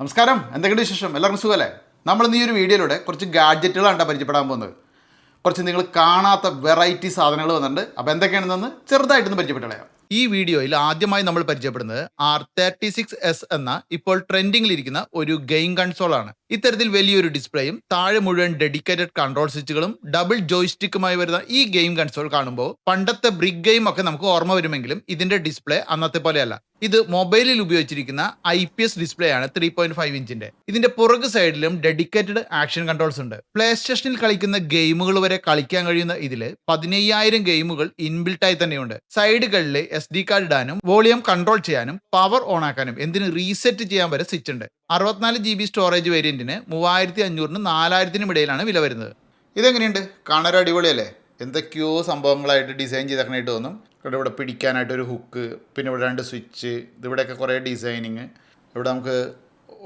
നമസ്കാരം. എന്തൊക്കെയുണ്ട് വിശേഷം? എല്ലാവർക്കും സുഖമല്ലേ? നമ്മൾ ഈ ഒരു വീഡിയോയിലൂടെ കുറച്ച് ഗാഡ്ജറ്റുകളാണ് പരിചയപ്പെടാൻ പോകുന്നത്. കുറച്ച് നിങ്ങൾ കാണാത്ത വെറൈറ്റി സാധനങ്ങൾ വന്നിട്ടുണ്ട്. അപ്പോൾ എന്തൊക്കെയാണെന്ന് ചെറുതായിട്ടൊന്ന് പരിചയപ്പെട്ടളയാം ഈ വീഡിയോയിൽ ആദ്യമായി നമ്മൾ പരിചയപ്പെടുന്നത് ആർ തേർട്ടി സിക്സ് എസ് എന്ന ഇപ്പോൾ ട്രെൻഡിങ്ങിലിരിക്കുന്ന ഒരു ഗെയിം കൺസോൾ ആണ് ഇത്തരത്തിൽ വലിയൊരു ഡിസ്പ്ലേയും താഴെ മുഴുവൻ ഡെഡിക്കേറ്റഡ് കൺട്രോൾ സ്വിച്ചുകളും ഡബിൾ ജോയിസ്റ്റിക്കുമായി വരുന്ന ഈ ഗെയിം കൺസോൾ കാണുമ്പോൾ പണ്ടത്തെ ബ്രിഗ് ഗെയിം ഒക്കെ നമുക്ക് ഓർമ്മ വരുമെങ്കിലും ഇതിന്റെ ഡിസ്പ്ലേ അന്നത്തെ പോലെയല്ല. ഇത് മൊബൈലിൽ ഉപയോഗിച്ചിരിക്കുന്ന ഐ പി എസ് ഡിസ്പ്ലേ ആണ് ത്രീ പോയിന്റ് ഫൈവ് ഇഞ്ചിന്റെ ഇതിന്റെ പുറകു സൈഡിലും ഡെഡിക്കേറ്റഡ് ആക്ഷൻ കൺട്രോൾസ് ഉണ്ട്. പ്ലേ സ്റ്റേഷനിൽ കളിക്കുന്ന ഗെയിമുകൾ വരെ കളിക്കാൻ കഴിയുന്ന ഇതിൽ പതിനയ്യായിരം ഗെയിമുകൾ ഇൻബിൽട്ടായി തന്നെയുണ്ട്. സൈഡുകളിൽ എസ് ഡി കാർഡ് ഇടാനും വോളിയം കൺട്രോൾ ചെയ്യാനും പവർ ഓൺ ആക്കാനും എന്തിന് റീസെറ്റ് ചെയ്യാൻ വരെ സ്വിച്ച് ഉണ്ട്. അറുപത്തിനാല് ജി ബി സ്റ്റോറേജ് വേരിയന്റിന് മൂവായിരത്തി അഞ്ഞൂറിന് നാലായിരത്തിനും ഇടയിലാണ് വില വരുന്നത്. ഇതെങ്ങനെയുണ്ട്? കാണാൻ അടിപൊളിയല്ലേ? എന്തൊക്കെയോ സംഭവങ്ങളായിട്ട് ഡിസൈൻ ചെയ്തേക്കണായിട്ട് തോന്നും. ഇവിടെ ഇവിടെ പിടിക്കാനായിട്ട് ഒരു ഹുക്ക് പിന്നെ ഇവിടെ രണ്ട് സ്വിച്ച് ഇതിവിടെയൊക്കെ കുറേ ഡിസൈനിങ് ഇവിടെ നമുക്ക്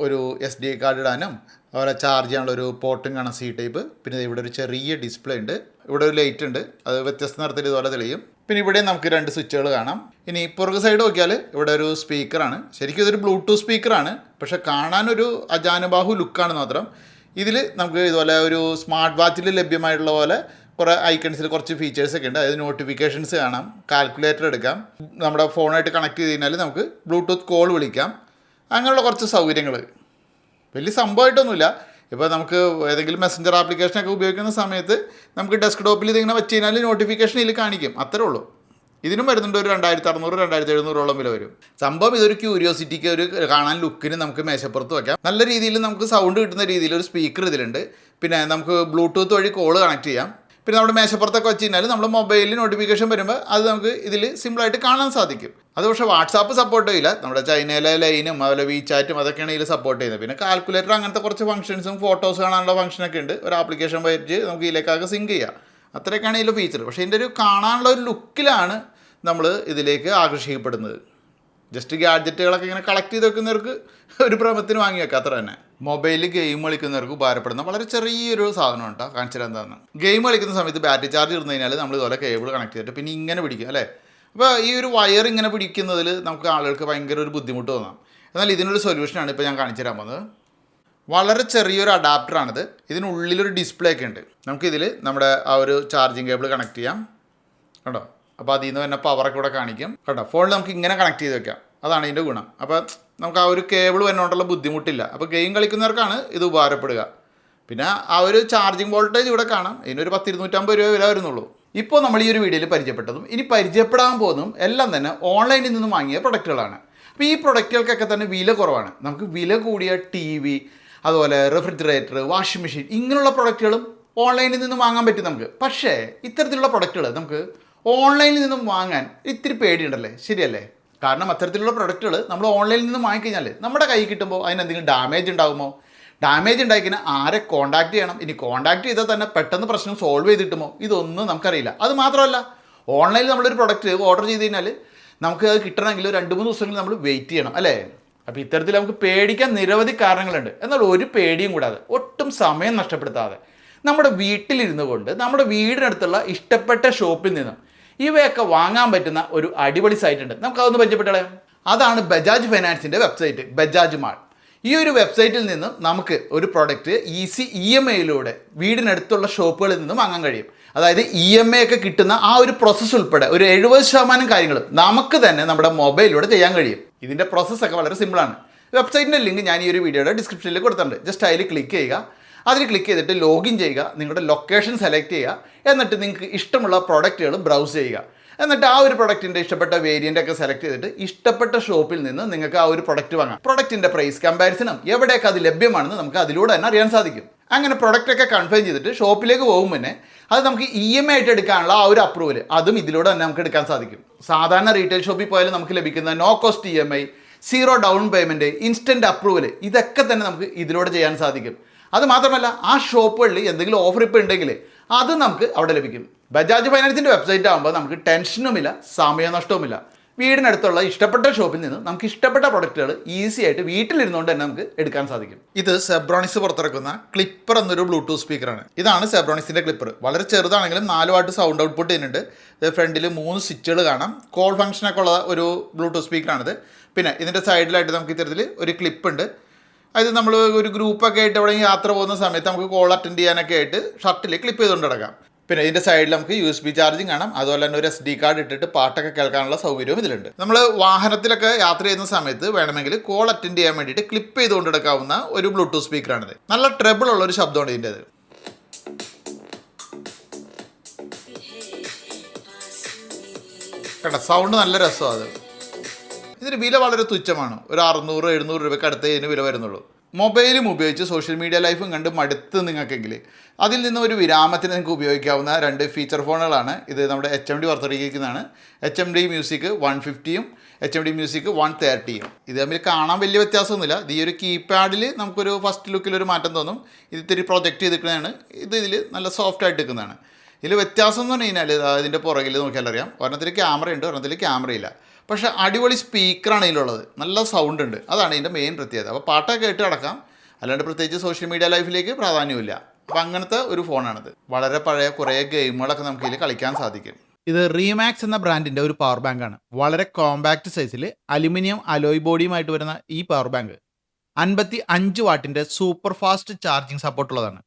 ഒരു എസ് ഡി കാർഡ് ഇടാനും അതുപോലെ ചാർജ് ചെയ്യാനുള്ള ഒരു പോർട്ടും കാണാൻ സി ടൈപ്പ് പിന്നെ ഇവിടെ ഒരു ചെറിയ ഡിസ്പ്ലേ ഉണ്ട്. ഇവിടെ ഒരു ലൈറ്റ് ഉണ്ട്. അത് വ്യത്യസ്ത നിറത്തിൽ ഇതുപോലെ തെളിയും. പിന്നെ ഇവിടെ നമുക്ക് രണ്ട് സ്വിച്ചുകൾ കാണാം. ഇനി പുറകു സൈഡ് നോക്കിയാൽ ഇവിടെ ഒരു സ്പീക്കറാണ് ശരിക്കും ഇതൊരു ബ്ലൂടൂത്ത് സ്പീക്കറാണ് പക്ഷെ കാണാനൊരു അജാനുബാഹു ലുക്കാണ് മാത്രം. ഇതിൽ നമുക്ക് ഇതുപോലെ ഒരു സ്മാർട്ട് വാച്ചിൽ ലഭ്യമായിട്ടുള്ള പോലെ കുറേ ഐക്കൺസിൽ കുറച്ച് ഫീച്ചേഴ്സ് ഒക്കെ ഉണ്ട്. അതായത് നോട്ടിഫിക്കേഷൻസ് കാണാം കാൽക്കുലേറ്റർ എടുക്കാം. നമ്മുടെ ഫോണായിട്ട് കണക്ട് ചെയ്ത് കഴിഞ്ഞാൽ നമുക്ക് ബ്ലൂടൂത്ത് കോൾ വിളിക്കാം. അങ്ങനെയുള്ള കുറച്ച് സൗകര്യങ്ങൾ വലിയ സംഭവമായിട്ടൊന്നുമില്ല. ഇപ്പോൾ നമുക്ക് ഏതെങ്കിലും മെസ്സഞ്ചർ ആപ്ലിക്കേഷനൊക്കെ ഉപയോഗിക്കുന്ന സമയത്ത് നമുക്ക് ഡെസ്ക്ടോപ്പിൽ ഇതിങ്ങനെ വെച്ച് കഴിഞ്ഞാൽ നോട്ടിഫിക്കേഷൻ ഇതിൽ കാണിക്കും. അത്രേ ഉള്ളൂ. ഇതിനും വരുന്നുണ്ട് ഒരു രണ്ടായിരത്തി അറുന്നൂറ് രണ്ടായിരത്തി എഴുന്നൂറോളം വില വരും. സംഭവം ഇതൊരു ക്യൂരിയോസിറ്റിക്ക് ഒരു കാണാൻ ലുക്കിന് നമുക്ക് മേശപ്പുറത്ത് വെക്കാം. നല്ല രീതിയിൽ നമുക്ക് സൗണ്ട് കിട്ടുന്ന രീതിയിൽ ഒരു സ്പീക്കർ ഇതിലുണ്ട്. പിന്നെ നമുക്ക് ബ്ലൂടൂത്ത് വഴി കോൾ കണക്ട് ചെയ്യാം. പിന്നെ നമ്മുടെ മേശപ്പുറത്തൊക്കെ വെച്ച് കഴിഞ്ഞാൽ നമ്മുടെ മൊബൈലിൽ നോട്ടിഫിക്കേഷൻ വരുമ്പോൾ അത് നമുക്ക് ഇതിൽ സിമ്പിളായിട്ട് കാണാൻ സാധിക്കും. അത് പക്ഷേ വാട്സാപ്പ് സപ്പോർട്ട് ചെയ്യില്ല. നമ്മുടെ ചൈനയിലെ ലൈനും അതുപോലെ വീചാറ്റും അതൊക്കെയാണ് ഇതിൽ സപ്പോർട്ട് ചെയ്യുന്നത്. പിന്നെ കാൽക്കുലേറ്റർ അങ്ങനത്തെ കുറച്ച് ഫംഗ്ഷൻസും ഫോട്ടോസ് കാണാനുള്ള ഫംഗ്ഷനൊക്കെ ഉണ്ട്. ഒരു ആപ്ലിക്കേഷൻ വെച്ച് നമുക്ക് ഇതിലേക്കൊക്കെ സിങ്ക് ചെയ്യാം. അത്രയൊക്കെയാണ് ഇതിലെ ഫീച്ചർ പക്ഷേ ഇതിന്റെ ഒരു കാണാനുള്ള ഒരു ലുക്കിലാണ് നമ്മൾ ഇതിലേക്ക് ആകർഷിക്കപ്പെടുന്നത്. ജസ്റ്റ് ഗാഡ്ജറ്റുകളൊക്കെ ഇങ്ങനെ കളക്ട് ചെയ്ത് വെക്കുന്നവർക്ക് ഒരു ഭ്രമത്തിന് വാങ്ങി വെക്കാം അത്ര തന്നെ. മൊബൈലിൽ ഗെയിം കളിക്കുന്നവർക്ക് ഉപകാരപ്പെടുന്ന വളരെ ചെറിയൊരു സാധനം കേട്ടോ. കാണിച്ചു തരാൻ എന്താണ് ഗെയിം കളിക്കുന്ന സമയത്ത് ബാറ്ററി ചാർജ് ഇടുന്നു കഴിഞ്ഞാൽ നമ്മൾ ഇതുപോലെ കേബിൾ കണക്ട് ചെയ്തിട്ട് പിന്നെ ഇങ്ങനെ പിടിക്കും അല്ലേ? അപ്പോൾ ഈ ഒരു വയർ ഇങ്ങനെ പിടിക്കുന്നതിൽ നമുക്ക് ആളുകൾക്ക് ഭയങ്കര ഒരു ബുദ്ധിമുട്ട് തോന്നാം. എന്നാൽ ഇതിനൊരു സൊല്യൂഷനാണ് ഇപ്പോൾ ഞാൻ കാണിച്ചു തരാൻ പോകുന്നത്. വളരെ ചെറിയൊരു അഡാപ്റ്ററാണിത് ഇതിനുള്ളിലൊരു ഡിസ്പ്ലേ ഒക്കെ ഉണ്ട്. നമുക്കിതിൽ നമ്മുടെ ആ ഒരു ചാർജിങ് കേബിൾ കണക്ട് ചെയ്യാം. കേട്ടോ അപ്പോൾ അതിൽ നിന്ന് തന്നെ പവറൊക്കെ ഇവിടെ കാണിക്കും. കേട്ടോ ഫോണിൽ നമുക്ക് ഇങ്ങനെ കണക്ട് ചെയ്ത് വെക്കാം. അതാണ് ഇതിന്റെ ഗുണം. അപ്പോൾ നമുക്ക് ആ ഒരു കേബിൾ വരുന്നതുകൊണ്ടുള്ള ബുദ്ധിമുട്ടില്ല. അപ്പോൾ ഗെയിം കളിക്കുന്നവർക്കാണ് ഇത് ഉപകാരപ്പെടുക. പിന്നെ ആ ഒരു ചാർജിങ് വോൾട്ടേജ് ഇവിടെ കാണാം. ഇതിനൊരു പത്തിരുന്നൂറ്റമ്പത് രൂപ വില വരുന്നുള്ളൂ. ഇപ്പോൾ നമ്മൾ ഈ ഒരു വീഡിയോയിൽ പരിചയപ്പെട്ടതും ഇനി പരിചയപ്പെടാൻ പോകുന്നതും എല്ലാം തന്നെ ഓൺലൈനിൽ നിന്നും വാങ്ങിയ പ്രൊഡക്റ്റുകളാണ് അപ്പോൾ ഈ പ്രൊഡക്റ്റുകൾക്കൊക്കെ തന്നെ വില കുറവാണ്. നമുക്ക് വില കൂടിയ ടി വി അതുപോലെ റെഫ്രിജറേറ്റർ വാഷിംഗ് മെഷീൻ ഇങ്ങനെയുള്ള പ്രൊഡക്റ്റുകളും ഓൺലൈനിൽ നിന്നും വാങ്ങാൻ പറ്റും നമുക്ക്. പക്ഷേ ഇത്തരത്തിലുള്ള പ്രൊഡക്റ്റുകൾ നമുക്ക് ഓൺലൈനിൽ നിന്നും വാങ്ങാൻ ഇത്തിരി പേടിയുണ്ടല്ലേ? ശരിയല്ലേ? കാരണം അത്തരത്തിലുള്ള പ്രൊഡക്റ്റുകൾ നമ്മൾ ഓൺലൈനിൽ നിന്ന് വാങ്ങിക്കഴിഞ്ഞാൽ നമ്മുടെ കൈ കിട്ടുമ്പോൾ അതിനെന്തെങ്കിലും ഡാമേജ് ഉണ്ടാകുമോ? ഡാമേജ് ഉണ്ടായിക്കഴിഞ്ഞാൽ ആരെ കോൺടാക്ട് ചെയ്യണം? ഇനി കോൺടാക്ട് ചെയ്താൽ തന്നെ പെട്ടെന്ന് പ്രശ്നം സോൾവ് ചെയ്തിട്ടുമോ ഇതൊന്നും നമുക്കറിയില്ല. അത് മാത്രമല്ല ഓൺലൈനിൽ നമ്മളൊരു പ്രൊഡക്റ്റ് ഓർഡർ ചെയ്ത് കഴിഞ്ഞാൽ നമുക്ക് അത് കിട്ടണമെങ്കിൽ രണ്ട് മൂന്ന് ദിവസങ്ങളിൽ നമ്മൾ വെയിറ്റ് ചെയ്യണം അല്ലേ? അപ്പോൾ ഇത്തരത്തിൽ നമുക്ക് പേടിക്കാൻ നിരവധി കാരണങ്ങളുണ്ട്. എന്നാൽ ഒരു പേടിയും കൂടാതെ ഒട്ടും സമയം നഷ്ടപ്പെടുത്താതെ. നമ്മുടെ വീട്ടിലിരുന്നു കൊണ്ട് നമ്മുടെ വീടിനടുത്തുള്ള ഇഷ്ടപ്പെട്ട ഷോപ്പിൽ നിന്നും ഇവയൊക്കെ വാങ്ങാൻ പറ്റുന്ന ഒരു അടിപൊളി സൈറ്റ് ഉണ്ട്. നമുക്ക് അതൊന്ന് പരിചയപ്പെട്ടേ അതാണ് ബജാജ് ഫൈനാൻസിന്റെ വെബ്സൈറ്റ് ബജാജ് മാൾ. ഈ ഒരു വെബ്സൈറ്റിൽ നിന്നും നമുക്ക് ഒരു പ്രോഡക്റ്റ് ഈസി ഇ എം ഐയിലൂടെ വീടിനടുത്തുള്ള ഷോപ്പുകളിൽ നിന്നും വാങ്ങാൻ കഴിയും. അതായത് ഇ എം ഐ ഒക്കെ കിട്ടുന്ന ആ ഒരു പ്രോസസ്സ് ഉൾപ്പെടെ ഒരു എഴുപത് ശതമാനം കാര്യങ്ങളും നമുക്ക് തന്നെ നമ്മുടെ മൊബൈലിലൂടെ ചെയ്യാൻ കഴിയും. ഇതിന്റെ പ്രോസസ്സൊക്കെ വളരെ സിമ്പിളാണ് വെബ്സൈറ്റിന്റെ ലിങ്ക് ഞാൻ ഈ ഒരു വീഡിയോയുടെ ഡിസ്ക്രിപ്ഷനിൽ കൊടുത്തിട്ടുണ്ട്. ജസ്റ്റ് അതിൽ ക്ലിക്ക് ചെയ്യുക. അതിൽ ക്ലിക്ക് ചെയ്തിട്ട് ലോഗിൻ ചെയ്യുക നിങ്ങളുടെ ലൊക്കേഷൻ സെലക്ട് ചെയ്യുക എന്നിട്ട് നിങ്ങൾക്ക് ഇഷ്ടമുള്ള പ്രോഡക്റ്റുകൾ ബ്രൗസ് ചെയ്യുക. എന്നിട്ട് ആ ഒരു പ്രൊഡക്റ്റിന്റെ ഇഷ്ടപ്പെട്ട വേരിയന്റ് ഒക്കെ സെലക്ട് ചെയ്തിട്ട് ഇഷ്ടപ്പെട്ട ഷോപ്പിൽ നിന്ന് നിങ്ങൾക്ക് ആ ഒരു പ്രൊഡക്റ്റ് വാങ്ങാം. പ്രൊഡക്റ്റിന്റെ പ്രൈസ് കമ്പാരിസണും എവിടെയൊക്കെ അത് ലഭ്യമാണെന്ന് നമുക്ക് അതിലൂടെ തന്നെ അറിയാൻ സാധിക്കും. അങ്ങനെ പ്രൊഡക്റ്റ് ഒക്കെ കൺഫേം ചെയ്തിട്ട് ഷോപ്പിലേക്ക് പോകുമ്പോൾ തന്നെ അത് നമുക്ക് ഇ എം ഐ ആയിട്ട് എടുക്കാനുള്ള ആ ഒരു അപ്രൂവൽ അതും ഇതിലൂടെ തന്നെ നമുക്ക് എടുക്കാൻ സാധിക്കും. സാധാരണ റീറ്റെയിൽ ഷോപ്പിൽ പോയാലും നമുക്ക് ലഭിക്കുന്ന no cost E M I zero down payment instant approval ഇതൊക്കെ തന്നെ നമുക്ക് ഇതിലൂടെ ചെയ്യാൻ സാധിക്കും. അത് മാത്രമല്ല ആ ഷോപ്പുകളിൽ എന്തെങ്കിലും ഓഫർ ഇപ്പോൾ ഉണ്ടെങ്കിൽ അത് നമുക്ക് അവിടെ ലഭിക്കും. ബജാജ് ഫൈനാൻസിന്റെ വെബ്സൈറ്റ് ആകുമ്പോൾ നമുക്ക് ടെൻഷനുമില്ല സമയനഷ്ടവുമില്ല. വീടിനടുത്തുള്ള ഇഷ്ടപ്പെട്ട ഷോപ്പിൽ നിന്ന് നമുക്ക് ഇഷ്ടപ്പെട്ട പ്രൊഡക്റ്റുകൾ ഈസി ആയിട്ട് വീട്ടിലിരുന്നുകൊണ്ട് തന്നെ നമുക്ക് എടുക്കാൻ സാധിക്കും. ഇത് സെബ്രോണിക്സ് പുറത്തിറക്കുന്ന ക്ലിപ്പർ എന്നൊരു ബ്ലൂടൂത്ത് സ്പീക്കറാണ് ഇതാണ് സെബ്രോണിക്സിന്റെ ക്ലിപ്പർ വളരെ ചെറുതാണെങ്കിലും നാല് വാട്ട് സൗണ്ട് ഔട്ട്പുട്ട് ചെയ്യുന്നുണ്ട് ഫ്രണ്ടിൽ മൂന്ന് സ്വിച്ചുകൾ കാണാം. കോൾ ഫംഗ്ഷനൊക്കെ ഉള്ള ഒരു ബ്ലൂടൂത്ത് സ്പീക്കറാണിത് പിന്നെ ഇതിന്റെ സൈഡിലായിട്ട് നമുക്ക് ഇത്തരത്തിൽ ഒരു ക്ലിപ്പ് ഉണ്ട്. അതായത് നമ്മൾ ഒരു ഗ്രൂപ്പൊക്കെ ആയിട്ട് എവിടെയെങ്കിലും യാത്ര പോകുന്ന സമയത്ത് നമുക്ക് കോൾ അറ്റൻഡ് ചെയ്യാനൊക്കെ ആയിട്ട് ഷർട്ടിൽ ക്ലിപ്പ് ചെയ്തുകൊണ്ട് കിടക്കാം പിന്നെ ഇതിന്റെ സൈഡിൽ നമുക്ക് യു എസ് ബി ചാർജിങ് കാണാം. അതുപോലെ തന്നെ ഒരു എസ് ഡി കാർഡ് ഇട്ടിട്ട് പാട്ടൊക്കെ കേൾക്കാനുള്ള സൗകര്യവും ഇതിലുണ്ട്. നമ്മൾ വാഹനത്തിലൊക്കെ യാത്ര ചെയ്യുന്ന സമയത്ത് വേണമെങ്കിൽ കോൾ അറ്റൻഡ് ചെയ്യാൻ വേണ്ടിയിട്ട് ക്ലിപ്പ് ചെയ്തുകൊണ്ട് എടുക്കാവുന്ന ഒരു ബ്ലൂടൂത്ത് സ്പീക്കറാണിത് നല്ല ട്രബിൾ ഉള്ള ഒരു ശബ്ദമാണ് ഇതിന്റെത് കേട്ടോ സൗണ്ട് നല്ല രസമാണ് അത്. ഇതിന് വില വളരെ തുച്ഛമാണ്. ഒരു അറുന്നൂറ് എഴുന്നൂറ് രൂപയ്ക്ക് അടുത്തേ ഇതിന് വില വരുന്നുള്ളൂ. മൊബൈലും ഉപയോഗിച്ച് സോഷ്യൽ മീഡിയ ലൈഫും കണ്ട് മടുത്ത് നിങ്ങൾക്കെങ്കിൽ അതിൽ നിന്ന് ഒരു വിരാമത്തിന് നിങ്ങൾക്ക് ഉപയോഗിക്കാവുന്ന രണ്ട് ഫീച്ചർ ഫോണുകളാണ് ഇത് നമ്മുടെ H M D പുറത്തിറക്കിയിരിക്കുന്നതാണ്. H M D music one ഫിഫ്റ്റിയും H M D music one തേർട്ടിയും ഇത് തമ്മിൽ കാണാൻ വലിയ വ്യത്യാസമൊന്നുമില്ല. ഇത് ഈ ഒരു കീപാഡിൽ നമുക്കൊരു ഫസ്റ്റ് ലുക്കിൽ ഒരു മാറ്റം തോന്നും. ഇത് ഇത്തിരി പ്രൊജക്റ്റ് ചെയ്തിരിക്കുന്നതാണ്. ഇത് ഇതിൽ നല്ല സോഫ്റ്റ് ആയിട്ട് നിൽക്കുന്നതാണ്. ഇതിൽ വ്യത്യാസം എന്ന് പറഞ്ഞു കഴിഞ്ഞാൽ അതിന്റെ പുറകിൽ നോക്കിയാൽ അറിയാം ഒരെണ്ണത്തിൽ ക്യാമറ ഉണ്ട് ഒരെണ്ണത്തിൽ ക്യാമറ ഇല്ല. പക്ഷേ അടിപൊളി സ്പീക്കറാണ് ഇതിലുള്ളത് നല്ല സൗണ്ട് ഉണ്ട് അതാണ് ഇതിന്റെ മെയിൻ പ്രത്യേകത. അപ്പോൾ പാട്ടൊക്കെ കേട്ട് കിടക്കാം അല്ലാണ്ട് പ്രത്യേകിച്ച് സോഷ്യൽ മീഡിയ ലൈഫിലേക്ക് പ്രാധാന്യമില്ല. അപ്പോൾ അങ്ങനത്തെ ഒരു ഫോണാണിത്. വളരെ പഴയ കുറേ ഗെയിമുകളൊക്കെ നമുക്ക് ഇതിൽ കളിക്കാൻ സാധിക്കും. ഇത് റീമാക്സ് എന്ന ബ്രാൻഡിന്റെ ഒരു പവർ ബാങ്ക് ആണ്. വളരെ കോമ്പാക്ട് സൈസിൽ അലുമിനിയം അലോയ് ബോഡിയുമായിട്ട് വരുന്ന ഈ പവർ ബാങ്ക് അൻപത്തി അഞ്ച് വാട്ടിന്റെ സൂപ്പർ ഫാസ്റ്റ് ചാർജിങ് സപ്പോർട്ടുള്ളതാണ്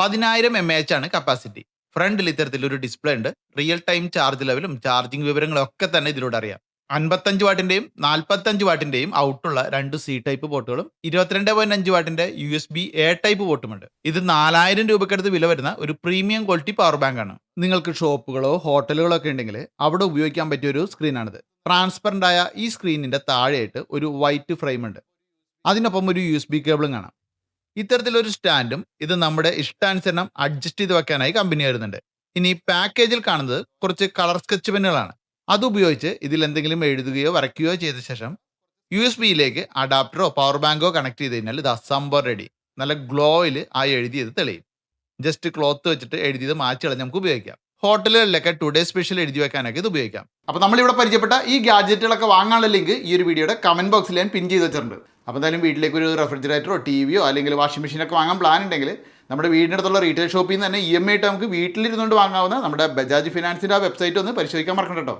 പതിനായിരം എം എച്ച് ആണ് കപ്പാസിറ്റി ഫ്രണ്ടിൽ ഇത്തരത്തിലൊരു ഡിസ്പ്ലേ ഉണ്ട്. റിയൽ ടൈം ചാർജ് ലെവലും ചാർജിങ് വിവരങ്ങളും ഒക്കെ തന്നെ ഇതിലൂടെ അറിയാം. അൻപത്തഞ്ച് വാട്ടിന്റെയും നാൽപ്പത്തഞ്ച് വാട്ടിന്റെയും ഔട്ടുള്ള രണ്ട് സി ടൈപ്പ് പോർട്ടുകളും ഇരുപത്തിരണ്ട് പോയിന്റ് അഞ്ച് വാട്ടിന്റെ U S B A type പോർട്ടുമുണ്ട് ഇത് നാലായിരം രൂപയ്ക്കടുത്ത് വില വരുന്ന ഒരു പ്രീമിയം ക്വാളിറ്റി പവർ ബാങ്ക് ആണ്. നിങ്ങൾക്ക് ഷോപ്പുകളോ ഹോട്ടലുകളോ ഒക്കെ ഉണ്ടെങ്കിൽ അവിടെ ഉപയോഗിക്കാൻ പറ്റിയ ഒരു സ്ക്രീനാണിത് ട്രാൻസ്പെറന്റ് ആയ ഈ സ്ക്രീനിന്റെ താഴെയായിട്ട് ഒരു വൈറ്റ് ഫ്രെയിം ഉണ്ട്. അതിനൊപ്പം ഒരു യു എസ് ബി കേബിളും കാണാം ഇത്തരത്തിലൊരു സ്റ്റാൻഡും ഇത് നമ്മുടെ ഇഷ്ടാനുസരണം അഡ്ജസ്റ്റ് ചെയ്ത് വെക്കാനായി കമ്പനി വരുന്നുണ്ട്. ഇനി പാക്കേജിൽ കാണുന്നത് കുറച്ച് കളർ സ്കെച്ച് പെന്നുകളാണ് അതുപയോഗിച്ച് ഇതിൽ എന്തെങ്കിലും എഴുതുകയോ വരയ്ക്കുകയോ ചെയ്ത ശേഷം യു എസ് ബിയിലേക്ക് അഡാപ്റ്ററോ പവർ ബാങ്കോ കണക്ട് ചെയ്ത് കഴിഞ്ഞാൽ ഇത് അസംബർ റെഡി. നല്ല ഗ്ലോയിൽ ആ എഴുതിയത് തെളിയും. ജസ്റ്റ് ക്ലോത്ത് വെച്ചിട്ട് എഴുതിയത് മാറ്റി കളഞ്ഞ് നമുക്ക് ഉപയോഗിക്കാം. ഹോട്ടലുകളിലൊക്കെ ടുഡേ സ്പെഷ്യൽ എഴുതി വെക്കാനൊക്കെ ഇത് ഉപയോഗിക്കാം. അപ്പോൾ നമ്മളിവിടെ പരിചയപ്പെട്ട ഈ ഗാഡ്ജറ്റുകളൊക്കെ വാങ്ങാനുള്ള ലിങ്ക് ഈ ഒരു വീഡിയോയുടെ കമന്റ് ബോക്സിൽ ഞാൻ പിൻ ചെയ്ത് വെച്ചിട്ടുണ്ട്. അപ്പോൾ എന്തായാലും വീട്ടിലേക്ക് ഒരു റെഫ്രിജറേറ്ററോ ടി വിയോ അല്ലെങ്കിൽ വാഷിംഗ് മെഷീനൊക്കെ വാങ്ങാൻ പ്ലാൻ ഉണ്ടെങ്കിൽ നമ്മുടെ വീടിന്റെ അടുത്തുള്ള റീറ്റെയിൽ ഷോപ്പിൽ നിന്ന് തന്നെ ഇ എം ഐ ആയിട്ട് നമുക്ക് വീട്ടിലിരുന്നുകൊണ്ട് വാങ്ങാവുന്ന നമ്മുടെ ബജാജ് ഫിനാൻസിന്റെ ആ വെബ്സൈറ്റ് ഒന്ന് പരിശോധിക്കാൻ മറക്കണ്ട കേട്ടോ.